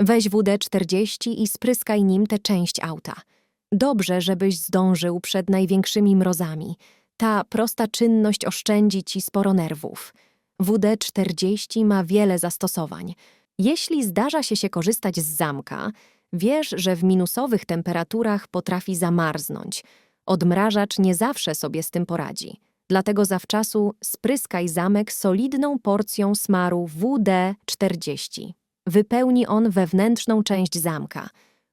Weź WD-40 i spryskaj nim tę część auta. Dobrze, żebyś zdążył przed największymi mrozami. Ta prosta czynność oszczędzi ci sporo nerwów. WD-40 ma wiele zastosowań. Jeśli zdarza się się korzystać z zamka, wiesz, że w minusowych temperaturach potrafi zamarznąć. Odmrażacz nie zawsze sobie z tym poradzi. Dlatego zawczasu spryskaj zamek solidną porcją smaru WD-40. Wypełni on wewnętrzną część zamka.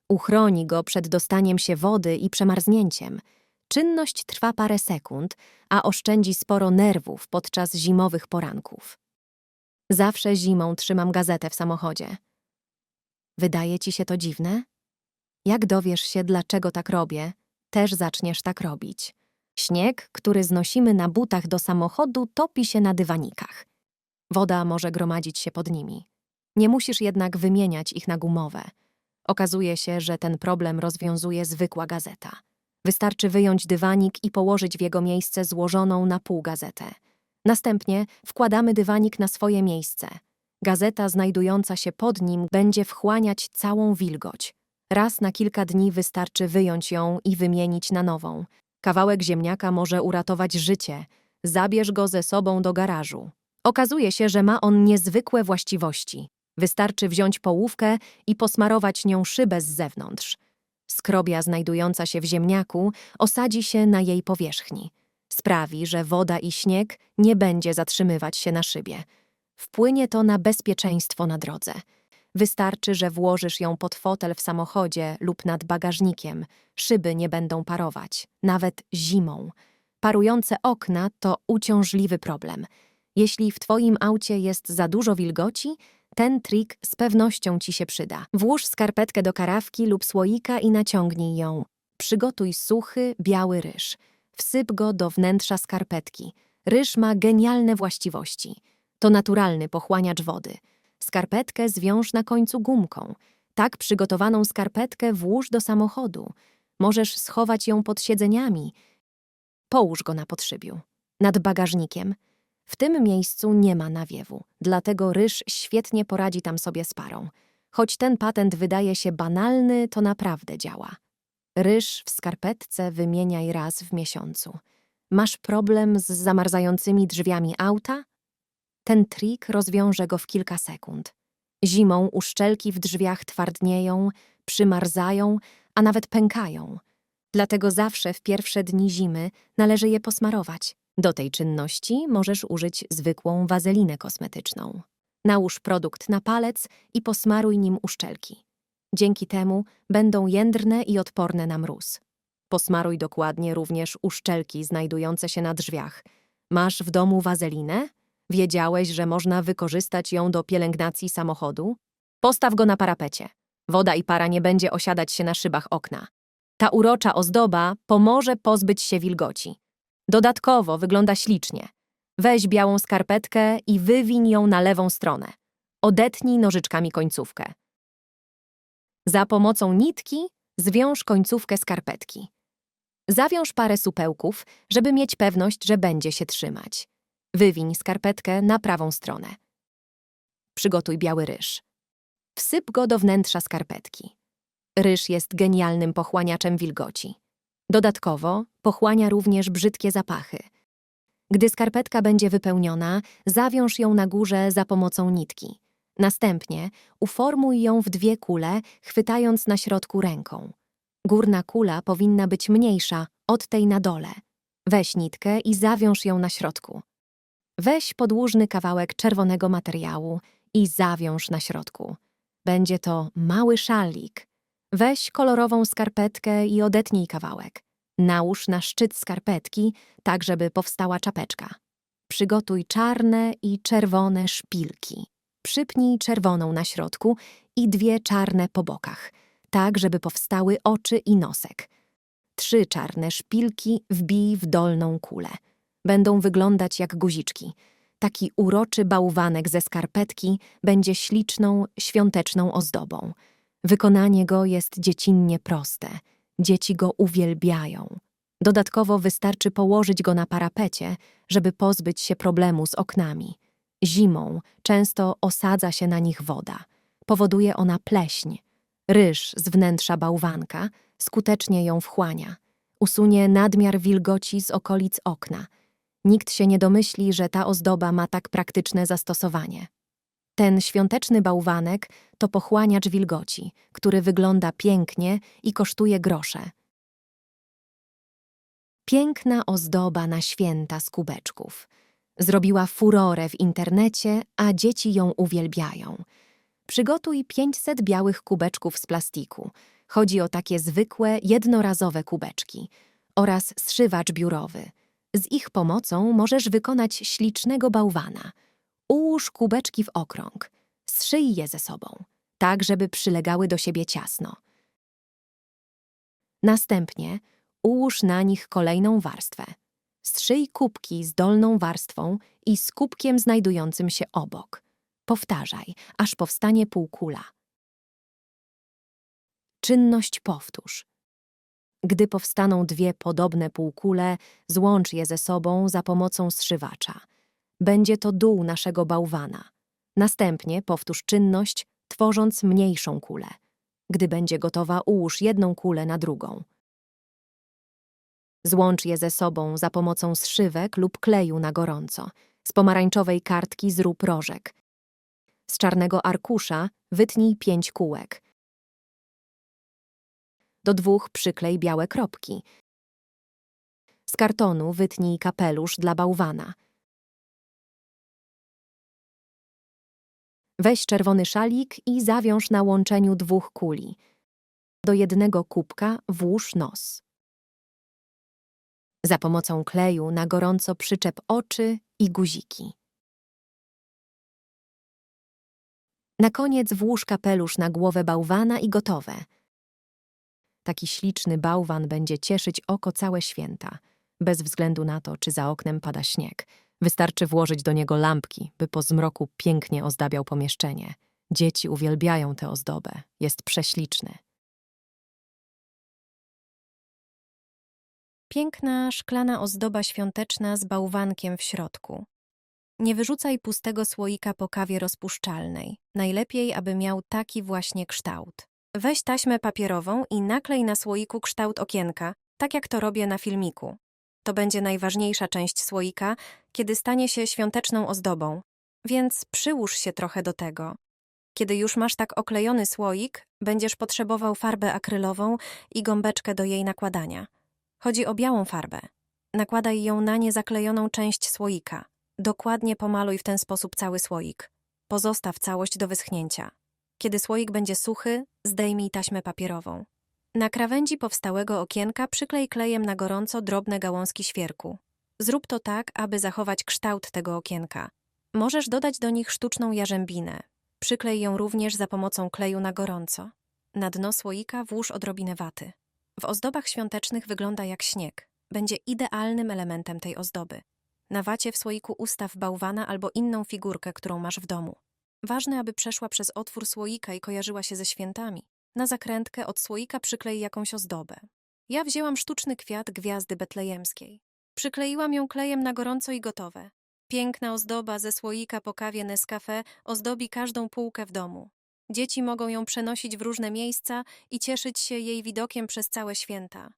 Uchroni go przed dostaniem się wody i przemarznięciem. Czynność trwa parę sekund, a oszczędzi sporo nerwów podczas zimowych poranków. Zawsze zimą trzymam gazetę w samochodzie. Wydaje ci się to dziwne? Jak dowiesz się, dlaczego tak robię, też zaczniesz tak robić. Śnieg, który znosimy na butach do samochodu, topi się na dywanikach. Woda może gromadzić się pod nimi. Nie musisz jednak wymieniać ich na gumowe. Okazuje się, że ten problem rozwiązuje zwykła gazeta. Wystarczy wyjąć dywanik i położyć w jego miejsce złożoną na pół gazetę. Następnie wkładamy dywanik na swoje miejsce. Gazeta znajdująca się pod nim będzie wchłaniać całą wilgoć. Raz na kilka dni wystarczy wyjąć ją i wymienić na nową. Kawałek ziemniaka może uratować życie. Zabierz go ze sobą do garażu. Okazuje się, że ma on niezwykłe właściwości. Wystarczy wziąć połówkę i posmarować nią szybę z zewnątrz. Skrobia znajdująca się w ziemniaku osadzi się na jej powierzchni. Sprawi, że woda i śnieg nie będzie zatrzymywać się na szybie. Wpłynie to na bezpieczeństwo na drodze. Wystarczy, że włożysz ją pod fotel w samochodzie lub nad bagażnikiem. Szyby nie będą parować, nawet zimą. Parujące okna to uciążliwy problem. Jeśli w twoim aucie jest za dużo wilgoci, ten trik z pewnością ci się przyda. Włóż skarpetkę do karawki lub słoika i naciągnij ją. Przygotuj suchy, biały ryż. Wsyp go do wnętrza skarpetki. Ryż ma genialne właściwości. To naturalny pochłaniacz wody. Skarpetkę zwiąż na końcu gumką. Tak przygotowaną skarpetkę włóż do samochodu. Możesz schować ją pod siedzeniami. Połóż go na podszybiu. Nad bagażnikiem. W tym miejscu nie ma nawiewu, dlatego ryż świetnie poradzi tam sobie z parą. Choć ten patent wydaje się banalny, to naprawdę działa. Ryż w skarpetce wymieniaj raz w miesiącu. Masz problem z zamarzającymi drzwiami auta? Ten trik rozwiąże go w kilka sekund. Zimą uszczelki w drzwiach twardnieją, przymarzają, a nawet pękają. Dlatego zawsze w pierwsze dni zimy należy je posmarować. Do tej czynności możesz użyć zwykłą wazelinę kosmetyczną. Nałóż produkt na palec i posmaruj nim uszczelki. Dzięki temu będą jędrne i odporne na mróz. Posmaruj dokładnie również uszczelki znajdujące się na drzwiach. Masz w domu wazelinę? Wiedziałeś, że można wykorzystać ją do pielęgnacji samochodu? Postaw go na parapecie. Woda i para nie będzie osiadać się na szybach okna. Ta urocza ozdoba pomoże pozbyć się wilgoci. Dodatkowo wygląda ślicznie. Weź białą skarpetkę i wywiń ją na lewą stronę. Odetnij nożyczkami końcówkę. Za pomocą nitki zwiąż końcówkę skarpetki. Zawiąż parę supełków, żeby mieć pewność, że będzie się trzymać. Wywiń skarpetkę na prawą stronę. Przygotuj biały ryż. Wsyp go do wnętrza skarpetki. Ryż jest genialnym pochłaniaczem wilgoci. Dodatkowo pochłania również brzydkie zapachy. Gdy skarpetka będzie wypełniona, zawiąż ją na górze za pomocą nitki. Następnie uformuj ją w dwie kule, chwytając na środku ręką. Górna kula powinna być mniejsza od tej na dole. Weź nitkę i zawiąż ją na środku. Weź podłużny kawałek czerwonego materiału i zawiąż na środku. Będzie to mały szalik. Weź kolorową skarpetkę i odetnij kawałek. Nałóż na szczyt skarpetki, tak żeby powstała czapeczka. Przygotuj czarne i czerwone szpilki. Przypnij czerwoną na środku i dwie czarne po bokach, tak żeby powstały oczy i nosek. Trzy czarne szpilki wbij w dolną kulę. Będą wyglądać jak guziczki. Taki uroczy bałwanek ze skarpetki będzie śliczną, świąteczną ozdobą. Wykonanie go jest dziecinnie proste. Dzieci go uwielbiają. Dodatkowo wystarczy położyć go na parapecie, żeby pozbyć się problemu z oknami. Zimą często osadza się na nich woda. Powoduje ona pleśń. Ryż z wnętrza bałwanka skutecznie ją wchłania. Usunie nadmiar wilgoci z okolic okna. Nikt się nie domyśli, że ta ozdoba ma tak praktyczne zastosowanie. Ten świąteczny bałwanek to pochłaniacz wilgoci, który wygląda pięknie i kosztuje grosze. Piękna ozdoba na święta z kubeczków. Zrobiła furorę w internecie, a dzieci ją uwielbiają. Przygotuj 500 białych kubeczków z plastiku. Chodzi o takie zwykłe, jednorazowe kubeczki oraz zszywacz biurowy. Z ich pomocą możesz wykonać ślicznego bałwana. Ułóż kubeczki w okrąg. Zszyj je ze sobą, tak żeby przylegały do siebie ciasno. Następnie ułóż na nich kolejną warstwę. Strzyj kubki z dolną warstwą i z kubkiem znajdującym się obok. Powtarzaj, aż powstanie półkula. Czynność powtórz. Gdy powstaną dwie podobne półkule, złącz je ze sobą za pomocą zszywacza. Będzie to dół naszego bałwana. Następnie powtórz czynność, tworząc mniejszą kulę. Gdy będzie gotowa, ułóż jedną kulę na drugą. Złącz je ze sobą za pomocą zszywek lub kleju na gorąco. Z pomarańczowej kartki zrób rożek. Z czarnego arkusza wytnij pięć kółek. Do dwóch przyklej białe kropki. Z kartonu wytnij kapelusz dla bałwana. Weź czerwony szalik i zawiąż na łączeniu dwóch kuli. Do jednego kubka włóż nos. Za pomocą kleju na gorąco przyczep oczy i guziki. Na koniec włóż kapelusz na głowę bałwana i gotowe. Taki śliczny bałwan będzie cieszyć oko całe święta, bez względu na to, czy za oknem pada śnieg. Wystarczy włożyć do niego lampki, by po zmroku pięknie ozdabiał pomieszczenie. Dzieci uwielbiają tę ozdobę, jest prześliczny. Piękna, szklana ozdoba świąteczna z bałwankiem w środku. Nie wyrzucaj pustego słoika po kawie rozpuszczalnej. Najlepiej, aby miał taki właśnie kształt. Weź taśmę papierową i naklej na słoiku kształt okienka, tak jak to robię na filmiku. To będzie najważniejsza część słoika, kiedy stanie się świąteczną ozdobą, więc przyłóż się trochę do tego. Kiedy już masz tak oklejony słoik, będziesz potrzebował farbę akrylową i gąbeczkę do jej nakładania. Chodzi o białą farbę. Nakładaj ją na niezaklejoną część słoika. Dokładnie pomaluj w ten sposób cały słoik. Pozostaw całość do wyschnięcia. Kiedy słoik będzie suchy, zdejmij taśmę papierową. Na krawędzi powstałego okienka przyklej klejem na gorąco drobne gałązki świerku. Zrób to tak, aby zachować kształt tego okienka. Możesz dodać do nich sztuczną jarzębinę. Przyklej ją również za pomocą kleju na gorąco. Na dno słoika włóż odrobinę waty. W ozdobach świątecznych wygląda jak śnieg. Będzie idealnym elementem tej ozdoby. Na wacie w słoiku ustaw bałwana albo inną figurkę, którą masz w domu. Ważne, aby przeszła przez otwór słoika i kojarzyła się ze świętami. Na zakrętkę od słoika przyklej jakąś ozdobę. Ja wzięłam sztuczny kwiat gwiazdy betlejemskiej. Przykleiłam ją klejem na gorąco i gotowe. Piękna ozdoba ze słoika po kawie Nescafe ozdobi każdą półkę w domu. Dzieci mogą ją przenosić w różne miejsca i cieszyć się jej widokiem przez całe święta.